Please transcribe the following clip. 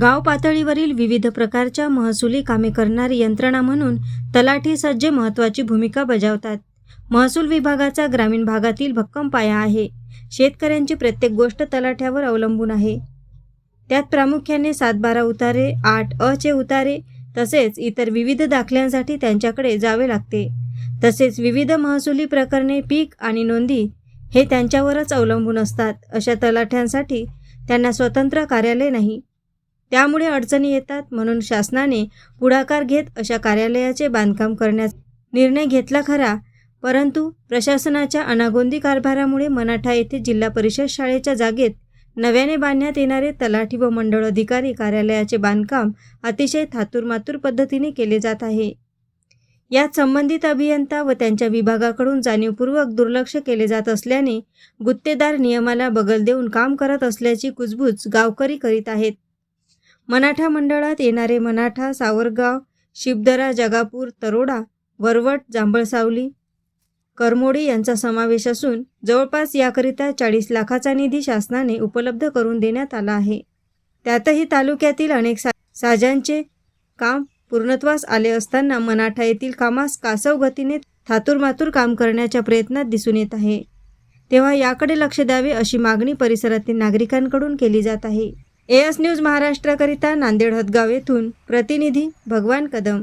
गाव पातळीवरील विविध प्रकारच्या महसुली कामे करणारी यंत्रणा म्हणून तलाठी सज्जे महत्त्वाची भूमिका बजावतात. महसूल विभागाचा ग्रामीण भागातील भक्कम पाया आहे. शेतकऱ्यांची प्रत्येक गोष्ट तलाठ्यावर अवलंबून आहे. त्यात प्रामुख्याने सातबारा उतारे आठ अ चे उतारे तसेच इतर विविध दाखल्यांसाठी त्यांच्याकडे जावे लागते. तसेच विविध महसुली प्रकरणे पीक आणि नोंदी हे त्यांच्यावरच अवलंबून असतात. अशा तलाठ्यांसाठी त्यांना स्वतंत्र कार्यालय नाही. त्यामुळे अडचणी येतात म्हणून शासनाने पुढाकार घेत अशा कार्यालयाचे बांधकाम करण्याचा निर्णय घेतला खरा. परंतु प्रशासनाच्या अनागोंदी कारभारामुळे मनाठा येथे जिल्हा परिषद शाळेच्या जागेत नव्याने बांधण्यात येणारे तलाठी व मंडळ अधिकारी कार्यालयाचे बांधकाम अतिशय थातुरमातूर पद्धतीने केले जात आहे. यात संबंधित अभियंता व त्यांच्या विभागाकडून जाणीवपूर्वक दुर्लक्ष केले जात असल्याने गुत्तेदार नियमाला बगल देऊन काम करत असल्याची कुजबूज गावकरी करीत आहेत. मनाठा मंडळात येणारे मनाठा सावरगाव शिबदरा जगापूर तरोडा वरवट जांभळसावली करमोडी यांचा समावेश असून जवळपास याकरिता चाळीस लाखाचा निधी शासनाने उपलब्ध करून देण्यात आला आहे. त्यातही तालुक्यातील अनेक सा साजांचे काम पूर्णत्वास आले असताना मनाठा येथील कामास कासव गतीने थातुरमातूर काम करण्याच्या प्रयत्नात दिसून येत आहे. तेव्हा याकडे लक्ष द्यावे अशी मागणी परिसरातील नागरिकांकडून केली जात आहे. एस न्यूज महाराष्ट्राकरिता नांदेड हदगाव येथून प्रतिनिधी भगवान कदम.